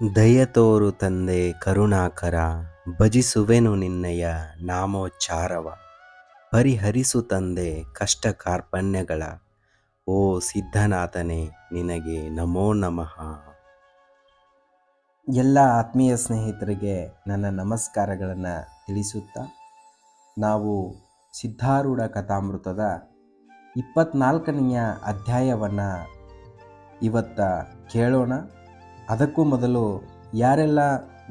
ದಯತೋರು ತಂದೆ ಕರುಣಾಕರ, ಭಜಿಸುವೆನು ನಿನ್ನಯ ನಾಮೋಚ್ಚಾರವ. ಪರಿಹರಿಸು ತಂದೆ ಕಷ್ಟ ಕಾರ್ಪಣ್ಯಗಳ ಓ ಸಿದ್ಧನಾಥನೇ, ನಿನಗೆ ನಮೋ ನಮಃ. ಎಲ್ಲ ಆತ್ಮೀಯ ಸ್ನೇಹಿತರಿಗೆ ನನ್ನ ನಮಸ್ಕಾರಗಳನ್ನು ತಿಳಿಸುತ್ತಾ, ನಾವು ಸಿದ್ಧಾರೂಢ ಕಥಾಮೃತದ ಇಪ್ಪತ್ನಾಲ್ಕನೆಯ ಅಧ್ಯಾಯವನ್ನು ಇವತ್ತ ಕೇಳೋಣ. ಅದಕ್ಕೂ ಮೊದಲು ಯಾರೆಲ್ಲ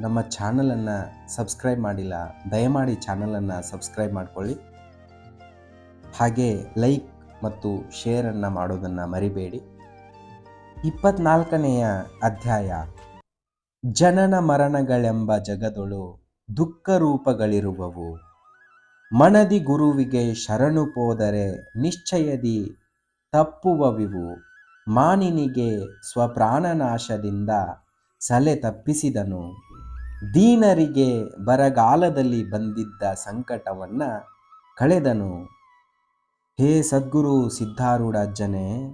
ನಮ್ಮ ಚಾನಲನ್ನು ಸಬ್ಸ್ಕ್ರೈಬ್ ಮಾಡಿಲ್ಲ, ದಯಮಾಡಿ ಚಾನಲನ್ನು ಸಬ್ಸ್ಕ್ರೈಬ್ ಮಾಡಿಕೊಳ್ಳಿ. ಹಾಗೆ ಲೈಕ್ ಮತ್ತು ಶೇರನ್ನು ಮಾಡೋದನ್ನು ಮರಿಬೇಡಿ. ಇಪ್ಪತ್ನಾಲ್ಕನೆಯ ಅಧ್ಯಾಯ, ಜನನ ಮರಣಗಳೆಂಬ ಜಗದೊಳು ದುಃಖ ರೂಪಗಳಿರುವವು. ಮನದಿ ಗುರುವಿಗೆ ಶರಣು ಪೋದರೆ ನಿಶ್ಚಯದಿ ತಪ್ಪುವವಿವು. ಮಾನಿನಿಗೆ ಸ್ವಪ್ರಾಣನಾಶದಿಂದ ಸಲೆ ತಪ್ಪಿಸಿದನು. ದೀನರಿಗೆ ಬರಗಾಲದಲ್ಲಿ ಬಂದಿದ್ದ ಸಂಕಟವನ್ನು ಕಳೆದನು. ಹೇ ಸದ್ಗುರು ಸಿದ್ಧಾರೂಢಜ್ಜನೆ,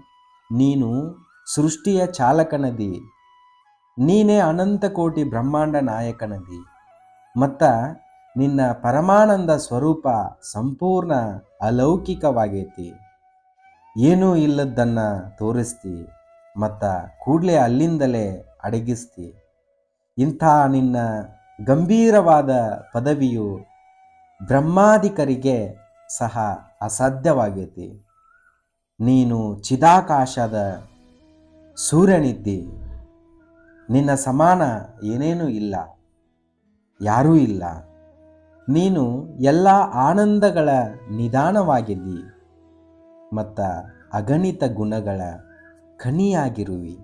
ನೀನು ಸೃಷ್ಟಿಯ ಚಾಲಕನದಿ. ನೀನೇ ಅನಂತ ಕೋಟಿ ಬ್ರಹ್ಮಾಂಡ ನಾಯಕನದಿ. ಮತ್ತ ನಿನ್ನ ಪರಮಾನಂದ ಸ್ವರೂಪ ಸಂಪೂರ್ಣ ಅಲೌಕಿಕವಾಗೈತಿ. ಏನೂ ಇಲ್ಲದನ್ನ ತೋರಿಸ್ತಿ ಮತ್ತು ಕೂಡಲೇ ಅಲ್ಲಿಂದಲೇ ಅಡಗಿಸ್ತಿ. ಇಂಥ ನಿನ್ನ ಗಂಭೀರವಾದ ಪದವಿಯು ಬ್ರಹ್ಮಾಧಿಕರಿಗೆ ಸಹ ಅಸಾಧ್ಯವಾಗೈತಿ. ನೀನು ಚಿದಾಕಾಶದ ಸೂರ್ಯನಿದ್ದಿ. ನಿನ್ನ ಸಮಾನ ಏನೇನೂ ಇಲ್ಲ, ಯಾರೂ ಇಲ್ಲ. ನೀನು ಎಲ್ಲ ಆನಂದಗಳ ನಿಧಾನವಾಗಿದ್ದಿ. ಮತ್ತ ಅಗಣಿತ ಗುಣಗಳ ಖನಿಯಾಗಿರುವಿ.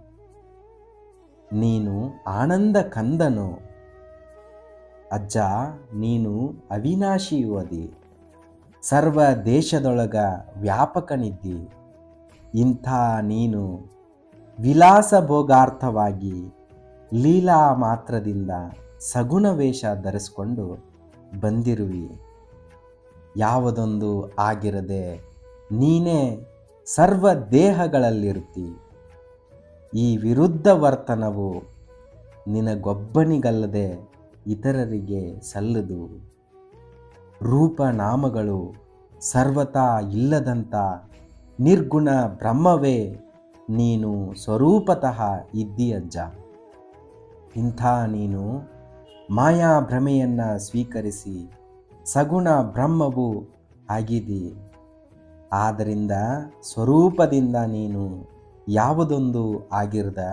ನೀನು ಆನಂದ ಕಂದನು. ಅಜ್ಜ, ನೀನು ಅವಿನಾಶಿಯುವದಿ ಸರ್ವ ದೇಶದೊಳಗ ವ್ಯಾಪಕನಿದ್ದಿ. ಇಂಥ ನೀನು ವಿಲಾಸ ಭೋಗಾರ್ಥವಾಗಿ ಲೀಲಾ ಮಾತ್ರದಿಂದ ಸಗುಣ ವೇಷ ಧರಿಸ್ಕೊಂಡು ಬಂದಿರುವಿ. ಯಾವುದೊಂದು ಆಗಿರದೆ ನೀನೇ ಸರ್ವ ದೇಹಗಳಲ್ಲಿರುತ್ತಿ. ಈ ವಿರುದ್ಧ ವರ್ತನವು ನಿನಗೊಬ್ಬನಿಗಲ್ಲದೆ ಇತರರಿಗೆ ಸಲ್ಲದು. ರೂಪನಾಮಗಳು ಸರ್ವತಾ ಇಲ್ಲದಂಥ ನಿರ್ಗುಣ ಬ್ರಹ್ಮವೇ, ನೀನು ಸ್ವರೂಪತಃ ಇದ್ದೀಯಜ್ಜ. ಇಂಥ ನೀನು ಮಾಯಾ ಭ್ರಮೆಯನ್ನು ಸ್ವೀಕರಿಸಿ ಸಗುಣ ಬ್ರಹ್ಮವು ಆಗಿದಿ ಆದ್ದರಿಂದ ಸ್ವರೂಪದಿಂದ ನೀನು ಯಾವುದೊಂದು ಆಗಿರದ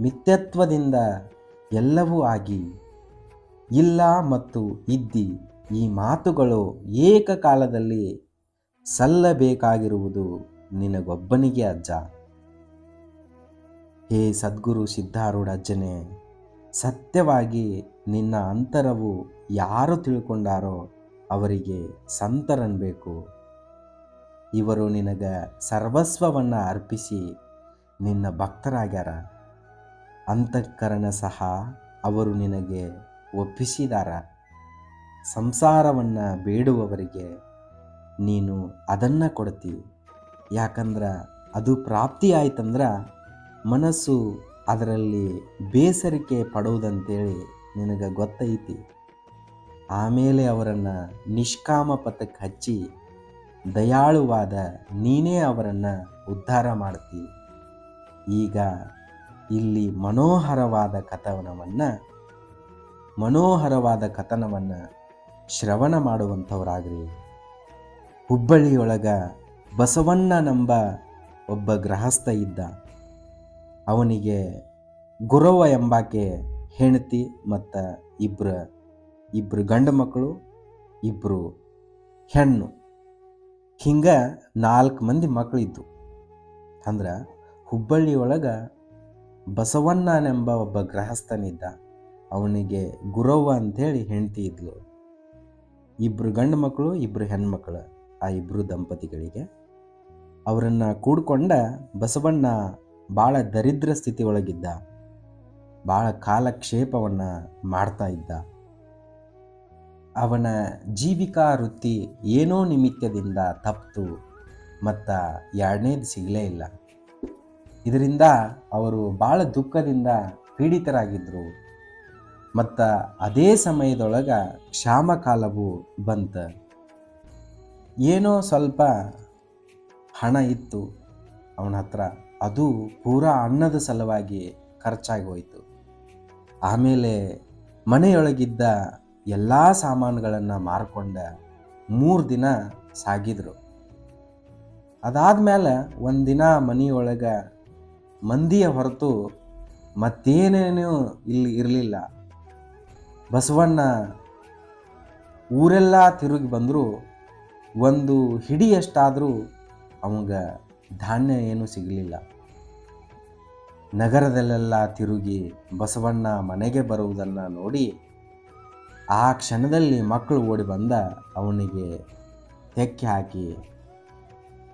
ಮಿಥ್ಯತ್ವದಿಂದ ಎಲ್ಲವೂ ಆಗಿ ಇಲ್ಲ ಮತ್ತು ಇದ್ದಿ ಈ ಮಾತುಗಳು ಏಕಕಾಲದಲ್ಲಿ ಸಲ್ಲಬೇಕಾಗಿರುವುದು ನಿನಗೊಬ್ಬನಿಗೆ ಅಜ್ಜ. ಹೇ ಸದ್ಗುರು ಸಿದ್ಧಾರೂಢ ಅಜ್ಜನೇ, ಸತ್ಯವಾಗಿ ನಿನ್ನ ಅಂತರವು ಯಾರು ತಿಳ್ಕೊಂಡಾರೋ ಅವರಿಗೆ ಸಂತರನ್ಬೇಕು. ಇವರು ನಿನಗ ಸರ್ವಸ್ವವನ್ನು ಅರ್ಪಿಸಿ ನಿನ್ನ ಭಕ್ತರಾಗ್ಯಾರ. ಅಂತಃಕರಣ ಸಹ ಅವರು ನಿನಗೆ ಒಪ್ಪಿಸಿದಾರ. ಸಂಸಾರವನ್ನು ಬೇಡುವವರಿಗೆ ನೀನು ಅದನ್ನು ಕೊಡ್ತಿ. ಯಾಕಂದ್ರೆ ಅದು ಪ್ರಾಪ್ತಿ ಆಯ್ತಂದ್ರೆ ಮನಸ್ಸು ಅದರಲ್ಲಿ ಬೇಸರಿಕೆ ಪಡುವುದಂತೇಳಿ ನಿನಗೆ ಗೊತ್ತೈತಿ. ಆಮೇಲೆ ಅವರನ್ನು ನಿಷ್ಕಾಮ ಪಥಕ್ಕೆ ಹಚ್ಚಿ ದಯಾಳುವಾದ ನೀನೇ ಅವರನ್ನು ಉದ್ಧಾರ ಮಾಡ್ತಿ ಈಗ ಇಲ್ಲಿ ಮನೋಹರವಾದ ಕಥನವನ್ನು ಮನೋಹರವಾದ ಕಥನವನ್ನು ಶ್ರವಣ ಮಾಡುವಂಥವರಾಗ್ರಿ. ಹುಬ್ಬಳ್ಳಿಯೊಳಗ ಬಸವಣ್ಣನೆಂಬ ಒಬ್ಬ ಗೃಹಸ್ಥ ಇದ್ದ. ಅವನಿಗೆ ಗುರವ ಎಂಬಾಕೆ ಹೆಂಡತಿ ಮತ್ತು ಇಬ್ಬರು ಇಬ್ಬರು ಗಂಡು ಮಕ್ಕಳು ಇಬ್ಬರು ಹೆಣ್ಣು. ಹಿಂಗೆ ನಾಲ್ಕು ಮಂದಿ ಮಕ್ಕಳಿದ್ದು ಅಂದ್ರೆ ಹುಬ್ಬಳ್ಳಿ ಒಳಗೆ ಬಸವಣ್ಣನೆಂಬ ಒಬ್ಬ ಗೃಹಸ್ಥನಿದ್ದ. ಅವನಿಗೆ ಗುರವ್ವ ಅಂಥೇಳಿ ಹೆಂಡತಿ ಇದ್ಲು. ಇಬ್ಬರು ಗಂಡು ಮಕ್ಕಳು ಇಬ್ಬರು ಹೆಣ್ಮಕ್ಳು, ಆ ಇಬ್ಬರು ದಂಪತಿಗಳಿಗೆ. ಅವರನ್ನು ಕೂಡ್ಕೊಂಡ ಬಸವಣ್ಣ ಭಾಳ ದರಿದ್ರ ಸ್ಥಿತಿ ಒಳಗಿದ್ದ ಭಾಳ ಕಾಲಕ್ಷೇಪವನ್ನು ಮಾಡ್ತಾ ಇದ್ದ. ಅವನ ಜೀವಿಕಾ ವೃತ್ತಿ ಏನೋ ನಿಮಿತ್ತದಿಂದ ತಪ್ಪು ಮತ್ತು ಎರಡನೇದು ಸಿಗಲೇ ಇಲ್ಲ. ಇದರಿಂದ ಅವರು ಭಾಳ ದುಃಖದಿಂದ ಪೀಡಿತರಾಗಿದ್ದರು ಮತ್ತು ಅದೇ ಸಮಯದೊಳಗೆ ಕ್ಷಾಮಕಾಲವು ಬಂತ. ಏನೋ ಸ್ವಲ್ಪ ಹಣ ಇತ್ತು ಅವನ ಹತ್ರ. ಅದು ಪೂರಾ ಅನ್ನದ ಸಲುವಾಗಿ ಖರ್ಚಾಗಿ ಹೋಯಿತು. ಆಮೇಲೆ ಮನೆಯೊಳಗಿದ್ದ ಎಲ್ಲ ಸಾಮಾನುಗಳನ್ನು ಮಾರ್ಕೊಂಡ ಮೂರು ದಿನ ಸಾಗಿದ್ರು. ಅದಾದ್ಮೇಲೆ ಒಂದಿನ ಮನೆಯೊಳಗೆ ಮಂದಿಯ ಹೊರತು ಮತ್ತೇನೇನೂ ಇಲ್ಲಿ ಇರಲಿಲ್ಲ. ಬಸವಣ್ಣ ಊರೆಲ್ಲ ತಿರುಗಿ ಬಂದರೂ. ಒಂದು ಹಿಡಿಯಷ್ಟಾದರೂ ಅವಂಗ ಧಾನ್ಯ ಏನೂ ಸಿಗಲಿಲ್ಲ. ನಗರದಲ್ಲೆಲ್ಲ ತಿರುಗಿ ಬಸವಣ್ಣ ಮನೆಗೆ ಬರುವುದನ್ನು ನೋಡಿ ಆ ಕ್ಷಣದಲ್ಲಿ ಮಕ್ಕಳು ಓಡಿ ಬಂದ ಅವನಿಗೆ ತೆಕ್ಕಿ ಹಾಕಿ,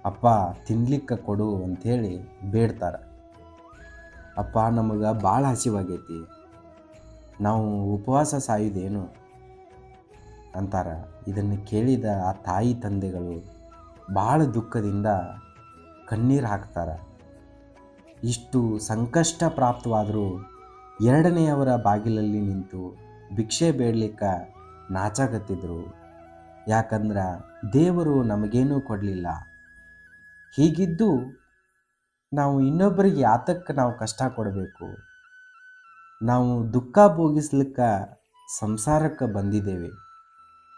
ಅಪ್ಪ, ತಿನ್ಲಿಕ್ಕೆ ಕೊಡು ಅಂಥೇಳಿ ಬೇಡ್ತಾರೆ. ಅಪ್ಪ, ನಮಗೆ ಭಾಳ ಹಸಿವಾಗೈತಿ. ನಾವು ಉಪವಾಸ ಸಾಯುವುದೇನು ಅಂತಾರ. ಇದನ್ನು ಕೇಳಿದ ಆ ತಾಯಿ ತಂದೆಗಳು ಭಾಳ ದುಃಖದಿಂದ ಕಣ್ಣೀರು ಹಾಕ್ತಾರೆ. ಇಷ್ಟು ಸಂಕಷ್ಟ ಪ್ರಾಪ್ತವಾದರೂ ಎರಡನೆಯವರ ಬಾಗಿಲಲ್ಲಿ ನಿಂತು ಭಿಕ್ಷೆ ಬೇಡಲಿಕ್ಕೆ ನಾಚಾಗತ್ತಿದ್ರು ಯಾಕಂದ್ರೆ ದೇವರು ನಮಗೇನೂ ಕೊಡಲಿಲ್ಲ. ಹೀಗಿದ್ದು ನಾವು ಇನ್ನೊಬ್ಬರಿಗೆ ಯಾತಕ್ಕೆ ನಾವು ಕಷ್ಟ ಕೊಡಬೇಕು. ನಾವು ದುಃಖ ಭೋಗಿಸ್ಲಿಕ್ಕೆ ಸಂಸಾರಕ್ಕೆ ಬಂದಿದ್ದೇವೆ.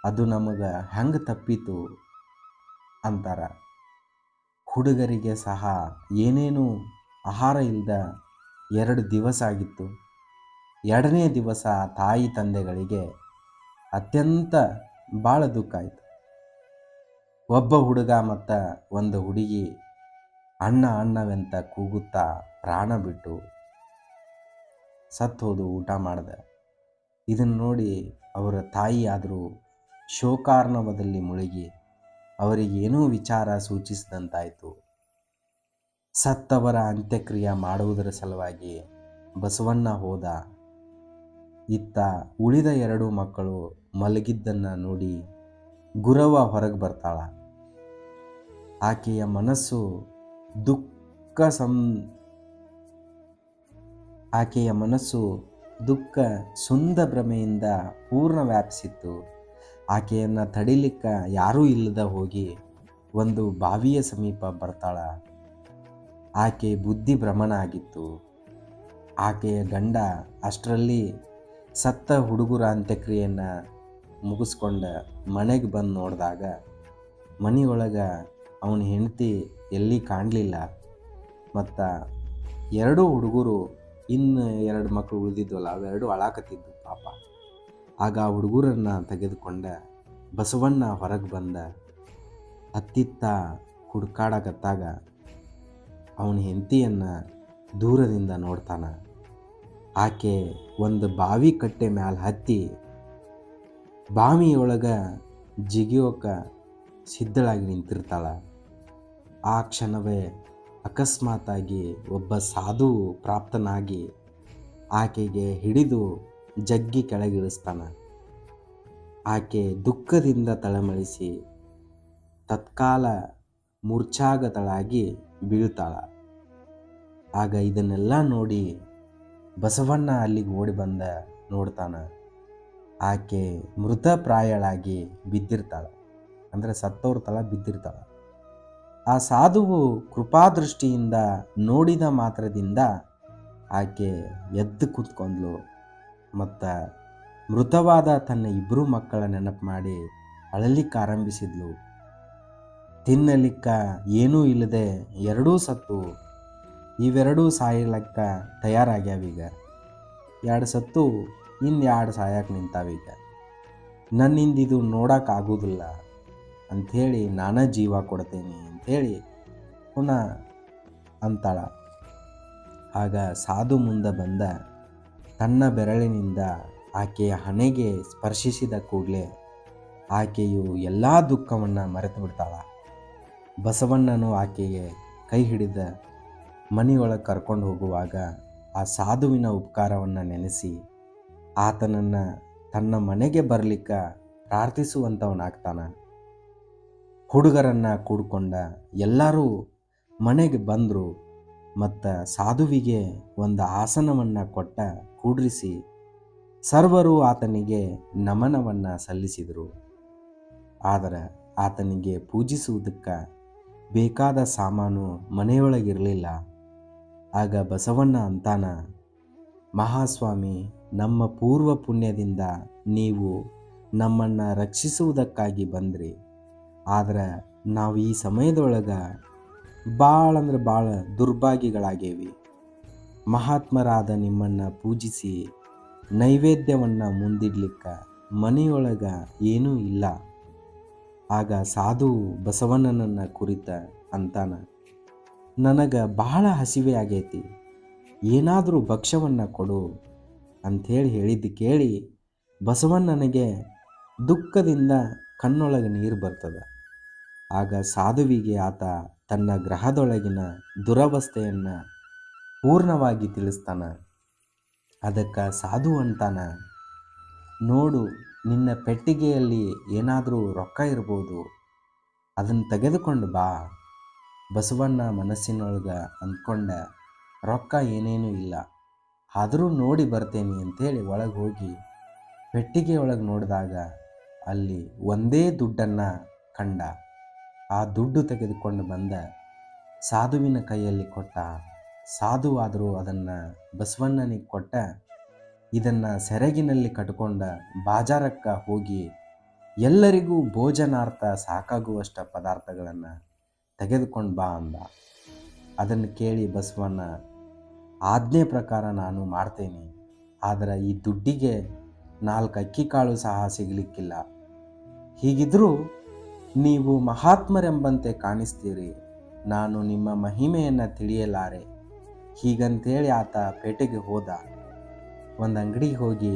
ಅದು ನಮಗೆ ಹೆಂಗೆ ತಪ್ಪಿತು ಅಂತಾರ. ಹುಡುಗರಿಗೆ ಸಹ ಏನೇನು ಆಹಾರ ಇಲ್ಲದ ಎರಡು ದಿವಸ ಆಗಿತ್ತು. ಎರಡನೇ ದಿವಸ ತಾಯಿ ತಂದೆಗಳಿಗೆ ಅತ್ಯಂತ ಭಾಳ ದುಃಖ ಆಯಿತು. ಒಬ್ಬ ಹುಡುಗ ಮತ್ತು ಒಂದು ಹುಡುಗಿ ಅಣ್ಣ ಅಣ್ಣವೆಂತ ಕೂಗುತ್ತಾ ಪ್ರಾಣ ಬಿಟ್ಟು ಸತ್ತೋದು ಊಟ ಮಾಡಿದೆ. ಇದನ್ನು ನೋಡಿ ಅವರ ತಾಯಿ ಆದರೂ ಶೋಕಾರ್ಣವದಲ್ಲಿ ಮುಳುಗಿ ಅವರಿಗೇನೂ ವಿಚಾರ ಸೂಚಿಸಿದಂತಾಯಿತು. ಸತ್ತವರ ಅಂತ್ಯಕ್ರಿಯೆ ಮಾಡುವುದರ ಸಲುವಾಗಿ ಬಸವಣ್ಣ ಹೋದ ಇತ್ತ ಉಳಿದ ಎರಡು ಮಕ್ಕಳು ಮಲಗಿದ್ದನ್ನು ನೋಡಿ ಗುರವ ಹೊರಗೆ ಬರ್ತಾಳ. ಆಕೆಯ ಮನಸ್ಸು ದುಃಖ ಸಂ, ಆಕೆಯ ಮನಸ್ಸು ದುಃಖ ಸುಂದ ಭ್ರಮೆಯಿಂದ ಪೂರ್ಣ ವ್ಯಾಪಿಸಿತ್ತು ಆಕೆಯನ್ನು ತಡಿಲಿಕ್ಕೆ ಯಾರೂ ಇಲ್ಲದ ಹೋಗಿ ಒಂದು ಬಾವಿಯ ಸಮೀಪ ಬರ್ತಾಳ. ಆಕೆ ಬುದ್ಧಿ ಭ್ರಮಣ ಆಗಿತ್ತು ಆಕೆಯ ಗಂಡ ಅಷ್ಟರಲ್ಲಿ ಸತ್ತ ಹುಡುಗರ ಅಂತ್ಯಕ್ರಿಯೆಯನ್ನು ಮುಗಿಸ್ಕೊಂಡ ಮನೆಗೆ ಬಂದು ನೋಡಿದಾಗ ಮನೆಯೊಳಗೆ ಅವನ ಹೆಂಡತಿ ಎಲ್ಲಿ ಕಾಣಲಿಲ್ಲ. ಮತ್ತು ಎರಡೂ ಹುಡುಗರು ಇನ್ನು ಎರಡು ಮಕ್ಕಳು ಉಳಿದಿದ್ವಲ್ಲ, ಅವೆರಡು ಅಳಾಕತ್ತಿದ್ದು ಪಾಪ. ಆಗ ಆ ಹುಡುಗರನ್ನು ತೆಗೆದುಕೊಂಡ ಬಸವಣ್ಣ ಹೊರಗೆ ಬಂದ ಅತ್ತಿತ್ತ ಹುಡುಕಾಡಕತ್ತಾಗ ಅವನ ಹೆಂಡತಿಯನ್ನು ದೂರದಿಂದ ನೋಡ್ತಾನ. ಆಕೆ ಒಂದು ಬಾವಿ ಕಟ್ಟೆ ಮ್ಯಾಲ ಹತ್ತಿ ಬಾವಿಯೊಳಗೆ ಜಿಗಿಯೋಕ ಸಿದ್ಧಳಾಗಿ ನಿಂತಿರ್ತಾಳೆ. ಆ ಕ್ಷಣವೇ ಅಕಸ್ಮಾತಾಗಿ ಒಬ್ಬ ಸಾಧು ಪ್ರಾಪ್ತನಾಗಿ ಆಕೆಗೆ ಹಿಡಿದು ಜಗ್ಗಿ ಕೆಳಗಿಳಿಸ್ತಾನೆ. ಆಕೆ ದುಃಖದಿಂದ ತಳಮಳಿಸಿ ತತ್ಕಾಲ ಮೂರ್ಛಾಗತಳಾಗಿ ಬೀಳ್ತಾಳ. ಆಗ ಇದನ್ನೆಲ್ಲ ನೋಡಿ ಬಸವಣ್ಣ ಅಲ್ಲಿಗೆ ಓಡಿ ಬಂದ ನೋಡ್ತಾನ. ಆಕೆ ಮೃತಪ್ರಾಯಳಾಗಿ ಬಿದ್ದಿರ್ತಾಳೆ. ಅಂದರೆ ಸತ್ತವ್ರ ತಳ ಬಿದ್ದಿರ್ತಾಳೆ. ಆ ಸಾಧುವು ಕೃಪಾದೃಷ್ಟಿಯಿಂದ ನೋಡಿದ ಮಾತ್ರದಿಂದ ಆಕೆ ಎದ್ದು ಕೂತ್ಕೊಂಡ್ಲು. ಮತ್ತು ಮೃತವಾದ ತನ್ನ ಇಬ್ಬರು ಮಕ್ಕಳ ನೆನಪು ಮಾಡಿ ಅಳಲಿಕ್ಕೆ ಆರಂಭಿಸಿದ್ಲು. ತಿನ್ನಲಿಕ್ಕ ಏನೂ ಇಲ್ಲದೆ ಎರಡೂ ಸತ್ತು ಇವೆರಡೂ ಸಾಯಲಕ್ಕ ತಯಾರಾಗ್ಯಾವೀಗ ಎರಡು ಸತ್ತು, ಇನ್ನು ಎರಡು ಸಾಯಕ್ಕೆ ನಿಂತಾವೀಗ ನನ್ನಿಂದ ಇದು ನೋಡೋಕ್ಕಾಗೋದಿಲ್ಲ ಅಂಥೇಳಿ ನಾನೇ ಜೀವ ಕೊಡ್ತೇನೆ ಅಂಥೇಳಿ ಪುನಃ ಅಂತಾಳ. ಆಗ ಸಾಧು ಮುಂದೆ ಬಂದ ತನ್ನ ಬೆರಳಿನಿಂದ ಆಕೆಯ ಹಣೆಗೆ ಸ್ಪರ್ಶಿಸಿದ ಕೂಡಲೇ ಆಕೆಯು ಎಲ್ಲ ದುಃಖವನ್ನು ಮರೆತು ಬಿಡ್ತಾಳ. ಬಸವಣ್ಣನು ಆಕೆಗೆ ಕೈ ಹಿಡಿದ ಮನೆಯೊಳಗೆ ಕರ್ಕೊಂಡು ಹೋಗುವಾಗ ಆ ಸಾಧುವಿನ ಉಪಕಾರವನ್ನು ನೆನೆಸಿ ಆತನನ್ನು ತನ್ನ ಮನೆಗೆ ಬರಲಿಕ್ಕೆ ಪ್ರಾರ್ಥಿಸುವಂಥವನಾಗ್ತಾನ ಹುಡುಗರನ್ನು ಕೂಡ್ಕೊಂಡ ಎಲ್ಲರೂ ಮನೆಗೆ ಬಂದರು ಮತ್ತು ಸಾಧುವಿಗೆ ಒಂದು ಆಸನವನ್ನು ಕೊಟ್ಟ ಕೂಡ್ರಿಸಿ ಸರ್ವರು ಆತನಿಗೆ ನಮನವನ್ನು ಸಲ್ಲಿಸಿದರು. ಆದರೆ ಆತನಿಗೆ ಪೂಜಿಸುವುದಕ್ಕೆ ಬೇಕಾದ ಸಾಮಾನು ಮನೆಯೊಳಗಿರಲಿಲ್ಲ. ಆಗ ಬಸವಣ್ಣ ಅಂತಾನ, ಮಹಾಸ್ವಾಮಿ, ನಮ್ಮ ಪೂರ್ವ ಪುಣ್ಯದಿಂದ ನೀವು ನಮ್ಮನ್ನು ರಕ್ಷಿಸುವುದಕ್ಕಾಗಿ ಬಂದ್ರಿ. ಆದ್ರೆ ನಾವು ಈ ಸಮಯದೊಳಗೆ ಭಾಳ ಅಂದ್ರೆ ಭಾಳ ದುರ್ಭಾಗ್ಯಗಳಾಗೇವಿ ಮಹಾತ್ಮರಾದ ನಿಮ್ಮನ್ನು ಪೂಜಿಸಿ ನೈವೇದ್ಯವನ್ನು ಮುಂದಿಡ್ಲಿಕ್ಕೆ ಮನೆಯೊಳಗೆ ಏನೂ ಇಲ್ಲ. ಆಗ ಸಾಧು ಬಸವಣ್ಣನನ್ನು ಕುರಿತ ಅಂತಾನ ನನಗೆ ಬಹಳ ಹಸಿವೆ ಆಗೈತಿ. ಏನಾದರೂ ಭಕ್ಷ್ಯವನ್ನು ಕೊಡು ಅಂಥೇಳಿ ಹೇಳಿದ್ದು ಕೇಳಿ ಬಸವಣ್ಣನಿಗೆ ದುಃಖದಿಂದ ಕಣ್ಣೊಳಗೆ ನೀರು ಬರ್ತದೆ. ಆಗ ಸಾಧುವಿಗೆ ಆತ ತನ್ನ ಗ್ರಹದೊಳಗಿನ ದುರವಸ್ಥೆಯನ್ನು ಪೂರ್ಣವಾಗಿ ತಿಳಿಸ್ತಾನ. ಅದಕ್ಕೆ ಸಾಧು ಅಂತಾನ, ನೋಡು, ನಿನ್ನ ಪೆಟ್ಟಿಗೆಯಲ್ಲಿ ಏನಾದರೂ ರೊಕ್ಕ ಇರ್ಬೋದು. ಅದನ್ನು ತೆಗೆದುಕೊಂಡು ಬಾ. ಬಸವಣ್ಣ ಮನಸ್ಸಿನೊಳಗೆ ಅಂದ್ಕೊಂಡ, ರೊಕ್ಕ ಏನೇನೂ ಇಲ್ಲ. ಆದರೂ ನೋಡಿ ಬರ್ತೇನೆ ಅಂಥೇಳಿ ಒಳಗೆ ಹೋಗಿ ಪೆಟ್ಟಿಗೆ ಒಳಗೆ ನೋಡಿದಾಗ ಅಲ್ಲಿ ಒಂದೇ ದುಡ್ಡನ್ನು ಕಂಡ. ಆ ದುಡ್ಡು ತೆಗೆದುಕೊಂಡು ಬಂದ ಸಾಧುವಿನ ಕೈಯಲ್ಲಿ ಕೊಟ್ಟ. ಸಾಧುವಾದರೂ ಅದನ್ನು ಬಸವಣ್ಣನಿಗೆ ಕೊಟ್ಟ. ಇದನ್ನು ಸೆರಗಿನಲ್ಲಿ ಕಟ್ಕೊಂಡ ಬಾಜಾರಕ್ಕೆ ಹೋಗಿ ಎಲ್ಲರಿಗೂ ಭೋಜನಾರ್ಥ ಸಾಕಾಗುವಷ್ಟು ಪದಾರ್ಥಗಳನ್ನು ತೆಗೆದುಕೊಂಡು ಬಾ ಅಂದ. ಅದನ್ನು ಕೇಳಿ ಬಸವಣ್ಣ, ಆಜ್ಞೆ ಪ್ರಕಾರ ನಾನು ಮಾಡ್ತೇನೆ, ಆದರೆ ಈ ದುಡ್ಡಿಗೆ ನಾಲ್ಕು ಅಕ್ಕಿ ಕಾಳು ಸಹ ಸಿಗಲಿಕ್ಕಿಲ್ಲ. ಹೀಗಿದ್ರೂ ನೀವು ಮಹಾತ್ಮರೆಂಬಂತೆ ಕಾಣಿಸ್ತೀರಿ, ನಾನು ನಿಮ್ಮ ಮಹಿಮೆಯನ್ನು ತಿಳಿಯಲಾರೆ. ಹೀಗಂತೇಳಿ ಆತ ಪೇಟೆಗೆ ಹೋದ. ಒಂದು ಅಂಗಡಿಗೆ ಹೋಗಿ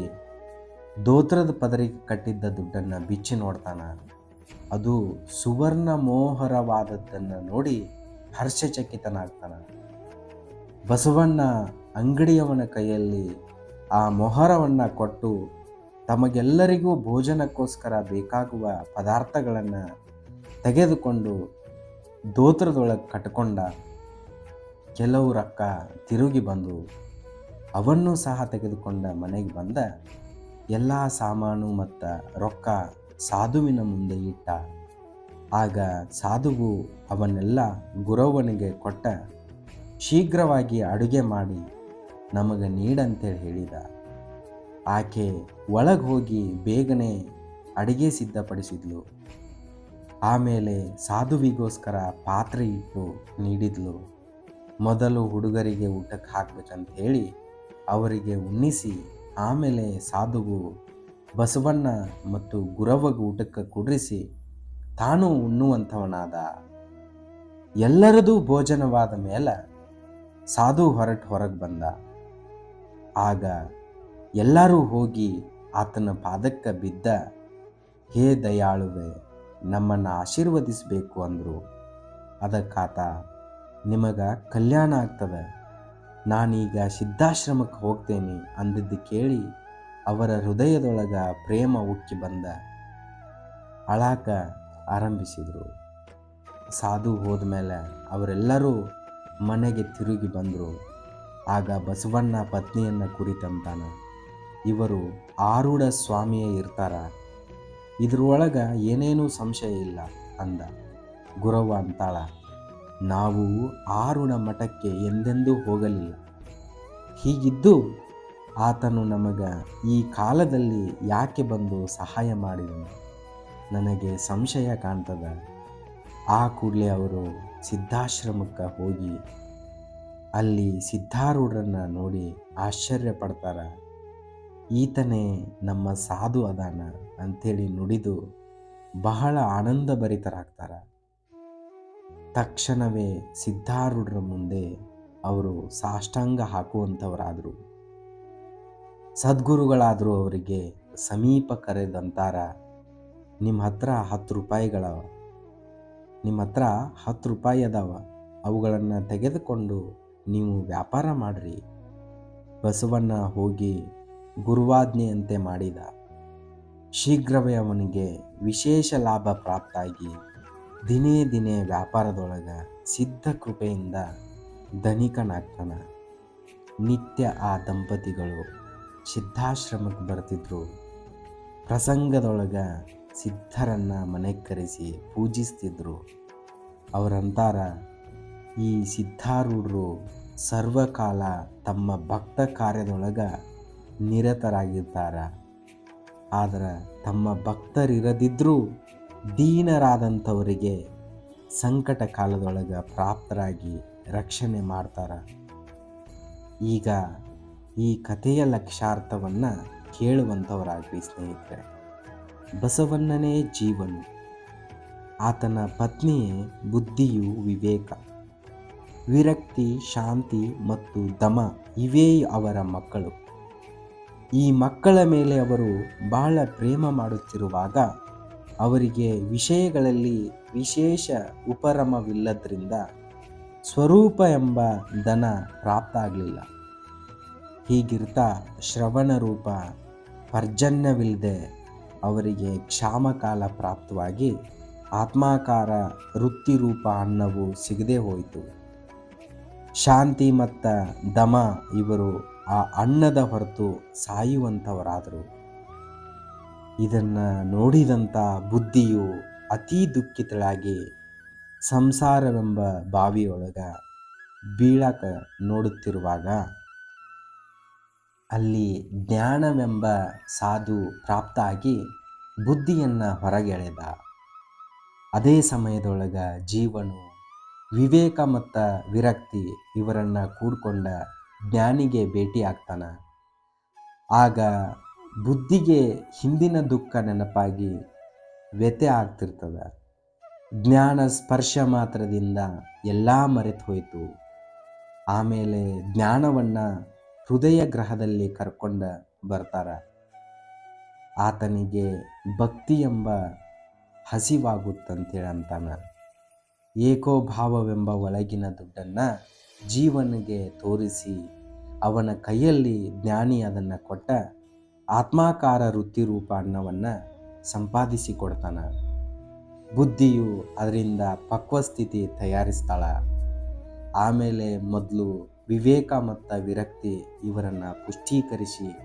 ದೋತ್ರದ ಪದರಿಗೆ ಕಟ್ಟಿದ್ದ ದುಡ್ಡನ್ನು ಬಿಚ್ಚಿ ನೋಡ್ತಾನ ಅದು ಸುವರ್ಣ ಮೋಹರವಾದದ್ದನ್ನು ನೋಡಿ ಹರ್ಷಚಕಿತನಾಗ್ತಾನೆ. ಬಸವಣ್ಣ ಅಂಗಡಿಯವನ ಕೈಯಲ್ಲಿ ಆ ಮೊಹರವನ್ನು ಕೊಟ್ಟು ತಮಗೆಲ್ಲರಿಗೂ ಭೋಜನಕ್ಕೋಸ್ಕರ ಬೇಕಾಗುವ ಪದಾರ್ಥಗಳನ್ನು ತೆಗೆದುಕೊಂಡು ದೋತ್ರದೊಳಗೆ ಕಟ್ಕೊಂಡ ಕೆಲವು ರೊಕ್ಕ ತಿರುಗಿ ಬಂದು ಅವನ್ನು ಸಹ ತೆಗೆದುಕೊಂಡ ಮನೆಗೆ ಬಂದ ಎಲ್ಲ ಸಾಮಾನು ಮತ್ತು ರೊಕ್ಕ ಸಾಧುವಿನ ಮುಂದೆ ಇಟ್ಟ ಆಗ ಸಾಧುವು ಅವನ್ನೆಲ್ಲ ಗುರವನಿಗೆ ಕೊಟ್ಟ. ಶೀಘ್ರವಾಗಿ ಅಡುಗೆ ಮಾಡಿ ನಮಗೆ ನೀಡಂತೇಳಿ ಹೇಳಿದ. ಆಕೆ ಒಳಗೆ ಹೋಗಿ ಬೇಗನೆ ಅಡುಗೆ ಸಿದ್ಧಪಡಿಸಿದ್ಲು. ಆಮೇಲೆ ಸಾಧುವಿಗೋಸ್ಕರ ಪಾತ್ರೆ ಇಟ್ಟು ನೀಡಿದ್ಲು. ಮೊದಲು ಹುಡುಗರಿಗೆ ಊಟಕ್ಕೆ ಹಾಕ್ಬೇಕಂತ ಹೇಳಿ ಅವರಿಗೆ ಉಣ್ಣಿಸಿ, ಆಮೇಲೆ ಸಾಧುವು ಬಸವಣ್ಣ ಮತ್ತು ಗುರವಗ ಊಟಕ್ಕೆ ಕುಡ್ರಿಸಿ ತಾನು ಉಣ್ಣುವಂಥವನಾದ. ಎಲ್ಲರದೂ ಭೋಜನವಾದ ಮೇಲೆ ಸಾಧು ಹೊರಟು ಹೊರಗೆ ಬಂದ. ಆಗ ಎಲ್ಲರೂ ಹೋಗಿ ಆತನ ಪಾದಕ್ಕೆ ಬಿದ್ದ, ಹೇ ದಯಾಳುವೆ, ನಮ್ಮನ್ನು ಆಶೀರ್ವದಿಸಬೇಕು ಅಂದರು. ಅದಕ್ಕಾತ, ನಿಮಗೆ ಕಲ್ಯಾಣ ಆಗ್ತದೆ. ನಾನೀಗ ಸಿದ್ಧಾಶ್ರಮಕ್ಕೆ ಹೋಗ್ತೇನೆ ಅಂದಿದ್ದು ಕೇಳಿ ಅವರ ಹೃದಯದೊಳಗ ಪ್ರೇಮ ಉಕ್ಕಿ ಬಂದ ಅಳಾಕ ಆರಂಭಿಸಿದರು. ಸಾಧು ಹೋದ್ಮೇಲೆ ಅವರೆಲ್ಲರೂ ಮನೆಗೆ ತಿರುಗಿ ಬಂದರು. ಆಗ ಬಸವಣ್ಣ ಪತ್ನಿಯನ್ನು ಕುರಿತಂತಾನೆ. ಇವರು ಆರೂಢ ಸ್ವಾಮಿಯೇ ಇರ್ತಾರ. ಇದ್ರೊಳಗೆ ಏನೇನೂ ಸಂಶಯ ಇಲ್ಲ ಅಂದ. ಗುರವ್ವ ಅಂತಾಳ, ನಾವು ಆರುಣ ಮಠಕ್ಕೆ ಎಂದೆಂದೂ ಹೋಗಲಿಲ್ಲ. ಹೀಗಿದ್ದು ಆತನು ನಮಗೆ ಈ ಕಾಲದಲ್ಲಿ ಯಾಕೆ ಬಂದು ಸಹಾಯ ಮಾಡಿದನು? ನನಗೆ ಸಂಶಯ ಕಾಣ್ತದ. ಆ ಕೂಡಲೇ ಅವರು ಸಿದ್ಧಾಶ್ರಮಕ್ಕೆ ಹೋಗಿ ಅಲ್ಲಿ ಸಿದ್ಧಾರೂಢರನ್ನು ನೋಡಿ ಆಶ್ಚರ್ಯ ಪಡ್ತಾರ. ಈತನೇ ನಮ್ಮ ಸಾಧು ಅದಾನ ಅಂಥೇಳಿ ನುಡಿದು ಬಹಳ ಆನಂದ ಭರಿತರಾಗ್ತಾರ. ತಕ್ಷಣವೇ ಸಿದ್ಧಾರೂಢರ ಮುಂದೆ ಅವರು ಸಾಷ್ಟಾಂಗ ಹಾಕುವಂಥವರಾದರು ಸದ್ಗುರುಗಳಾದರೂ ಅವರಿಗೆ ಸಮೀಪ ಕರೆದಂತಾರ, ನಿಮ್ಮ ಹತ್ರ ಹತ್ತು ರೂಪಾಯಿಗಳವ, ನಿಮ್ಮ ಹತ್ರ ಹತ್ತು ರೂಪಾಯಿ ಅದಾವ, ಅವುಗಳನ್ನು ತೆಗೆದುಕೊಂಡು ನೀವು ವ್ಯಾಪಾರ ಮಾಡ್ರಿ. ಬಸವಣ್ಣ ಹೋಗಿ ಗುರುವಾಜ್ಞೆಯಂತೆ ಮಾಡಿದ. ಶೀಘ್ರವೇ ಅವನಿಗೆ ವಿಶೇಷ ಲಾಭ ಪ್ರಾಪ್ತಾಗಿ ದಿನೇ ದಿನೇ ವ್ಯಾಪಾರದೊಳಗೆ ಸಿದ್ಧ ಕೃಪೆಯಿಂದ ಧನಿಕನಾಗ್ತಾನ. ನಿತ್ಯ ಆ ದಂಪತಿಗಳು ಸಿದ್ಧಾಶ್ರಮಕ್ಕೆ ಬರ್ತಿದ್ರು. ಪ್ರಸಂಗದೊಳಗೆ ಸಿದ್ಧರನ್ನು ಮನೆ ಕರೆಸಿ ಪೂಜಿಸ್ತಿದ್ರು. ಅವರಂತಾರ, ಈ ಸಿದ್ಧಾರೂಢರು ಸರ್ವಕಾಲ ತಮ್ಮ ಭಕ್ತ ಕಾರ್ಯದೊಳಗೆ ನಿರತರಾಗಿರ್ತಾರ. ಆದರೆ ತಮ್ಮ ಭಕ್ತರಿರದಿದ್ದರೂ ದೀನರಾದಂಥವರಿಗೆ ಸಂಕಟ ಕಾಲದೊಳಗೆ ಪ್ರಾಪ್ತರಾಗಿ ರಕ್ಷಣೆ ಮಾಡ್ತಾರೆ. ಈಗ ಈ ಕಥೆಯ ಲಕ್ಷಾರ್ಥವನ್ನು ಕೇಳುವಂಥವರಾಗಲಿ ಸ್ನೇಹಿತರೆ. ಬಸವಣ್ಣನೇ ಜೀವನು. ಆತನ ಪತ್ನಿಯೇ ಬುದ್ಧಿಯು ವಿವೇಕ. ವಿರಕ್ತಿ, ಶಾಂತಿ ಮತ್ತು ದಮ ಇವೇ ಅವರ ಮಕ್ಕಳು. ಈ ಮಕ್ಕಳ ಮೇಲೆ ಅವರು ಬಹಳ ಪ್ರೇಮ ಮಾಡುತ್ತಿರುವಾಗ ಅವರಿಗೆ ವಿಷಯಗಳಲ್ಲಿ ವಿಶೇಷ ಉಪರಮವಿಲ್ಲದ್ರಿಂದ ಸ್ವರೂಪ ಎಂಬ ದನ ಪ್ರಾಪ್ತ ಆಗಲಿಲ್ಲ ಹೀಗಿರ್ತಾ ಶ್ರವಣ ರೂಪ ಪರ್ಜನ್ಯವಿಲ್ಲದೆ ಅವರಿಗೆ ಕ್ಷಾಮಕಾಲ ಪ್ರಾಪ್ತವಾಗಿ ಆತ್ಮಾಕಾರ ವೃತ್ತಿರೂಪ ಅನ್ನವು ಸಿಗದೆ ಹೋಯಿತು. ಶಾಂತಿ ಮತ್ತು ದಮ ಇವರು ಆ ಅನ್ನದ ಹೊರತು ಸಾಯುವಂಥವರಾದರು. ಇದನ್ನು ನೋಡಿದಂಥ ಬುದ್ಧಿಯು ಅತೀ ದುಃಖಿತಳಾಗಿ ಸಂಸಾರವೆಂಬ ಬಾವಿಯೊಳಗ ಬೀಳಕ ನೋಡುತ್ತಿರುವಾಗ ಅಲ್ಲಿ ಜ್ಞಾನವೆಂಬ ಸಾಧು ಪ್ರಾಪ್ತ ಆಗಿ ಬುದ್ಧಿಯನ್ನು ಹೊರಗೆಳೆದ. ಅದೇ ಸಮಯದೊಳಗ ಜೀವನು, ವಿವೇಕ ಮತ್ತು ವಿರಕ್ತಿ ಇವರನ್ನು ಕೂಡ್ಕೊಂಡ ಜ್ಞಾನಿಗೆ ಭೇಟಿ ಆಗ್ತಾನ. ಆಗ ಬುದ್ಧಿಗೆ ಹಿಂದಿನ ದುಃಖ ನೆನಪಾಗಿ ವ್ಯತೆ ಆಗ್ತಿರ್ತದ. ಜ್ಞಾನ ಸ್ಪರ್ಶ ಮಾತ್ರದಿಂದ ಎಲ್ಲ ಮರೆತು ಹೋಯಿತು ಆಮೇಲೆ ಜ್ಞಾನವನ್ನು ಹೃದಯ ಗ್ರಹದಲ್ಲಿ ಕರ್ಕೊಂಡು ಬರ್ತಾರ. ಆತನಿಗೆ ಭಕ್ತಿ ಎಂಬ ಹಸಿವಾಗುತ್ತಂತೇಳಿ ಏಕೋ ಏಕೋಭಾವವೆಂಬ ಒಳಗಿನ ದುಡ್ಡನ್ನು ಜೀವನಿಗೆ ತೋರಿಸಿ ಅವನ ಕೈಯಲ್ಲಿ ಜ್ಞಾನಿ ಅದನ್ನು ಕೊಟ್ಟ ಆತ್ಮಾಕಾರ ವೃತ್ತಿರೂಪ ಅನ್ನವನ್ನು ಸಂಪಾದಿಸಿಕೊಡ್ತಾನೆ ಬುದ್ಧಿಯು ಅದರಿಂದ ಪಕ್ವಸ್ಥಿತಿ ತಯಾರಿಸ್ತಾಳ. ಆಮೇಲೆ ಮೊದಲು ವಿವೇಕ ಮತ್ತು ವಿರಕ್ತಿ ಇವರನ್ನು ಪುಷ್ಟೀಕರಿಸಿ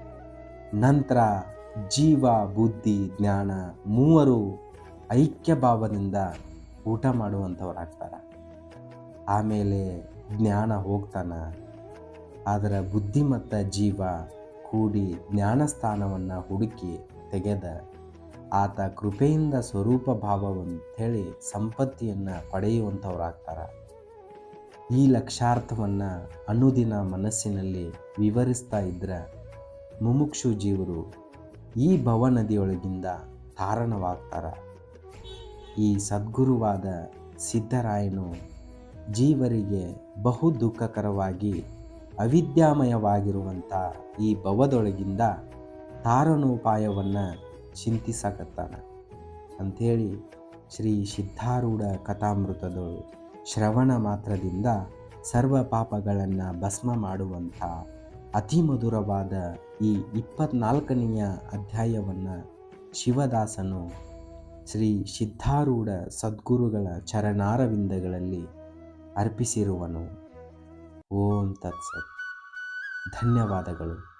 ನಂತರ ಜೀವ, ಬುದ್ಧಿ, ಜ್ಞಾನ ಮೂವರು ಐಕ್ಯ ಭಾವದಿಂದ ಊಟ ಮಾಡುವಂಥವ್ರಾಗ್ತಾರೆ. ಆಮೇಲೆ ಜ್ಞಾನ ಹೋಗ್ತಾನೆ. ಅದರ ಬುದ್ಧಿ ಮತ್ತು ಜೀವ ಕೂಡಿ ಜ್ಞಾನ ಸ್ಥಾನವನ್ನು ಹುಡುಕಿ ತೆಗೆದ ಆತ ಕೃಪೆಯಿಂದ ಸ್ವರೂಪ ಭಾವವಂಥೇಳಿ ಸಂಪತ್ತಿಯನ್ನು ಪಡೆಯುವಂಥವ್ರಾಗ್ತಾರೆ. ಈ ಲಕ್ಷಾರ್ಥವನ್ನು ಅನುದಿನ ಮನಸ್ಸಿನಲ್ಲಿ ವಿವರಿಸ್ತಾ ಇದ್ದರೆ ಮುಮುಕ್ಷು ಜೀವರು ಈ ಭವನದಿಯೊಳಗಿಂದ ತಾರಣವಾಗ್ತಾರೆ ಈ ಸದ್ಗುರುವಾದ ಸಿದ್ಧರಾಯನು ಜೀವರಿಗೆ ಬಹು ದುಃಖಕರವಾಗಿ ಅವಿದ್ಯಾಮಯವಾಗಿರುವಂಥ ಈ ಭವದೊಳಗಿಂದ ತಾರಣೋಪಾಯವನ್ನು ಚಿಂತಿಸಕತ್ತಾನೆ. ಅಂಥೇಳಿ ಶ್ರೀ ಸಿದ್ಧಾರೂಢ ಕಥಾಮೃತದಳು ಶ್ರವಣ ಮಾತ್ರದಿಂದ ಸರ್ವ ಪಾಪಗಳನ್ನು ಭಸ್ಮ ಮಾಡುವಂಥ ಅತಿ ಮಧುರವಾದ ಈ ಇಪ್ಪತ್ನಾಲ್ಕನೆಯ ಅಧ್ಯಾಯವನ್ನು ಶಿವದಾಸನು ಶ್ರೀ ಸಿದ್ಧಾರೂಢ ಸದ್ಗುರುಗಳ ಚರಣಾರವಿಂದಗಳಲ್ಲಿ ಅರ್ಪಿಸಿರುವನು. ಓಂ ತತ್ಸತ್. ಧನ್ಯವಾದಗಳು.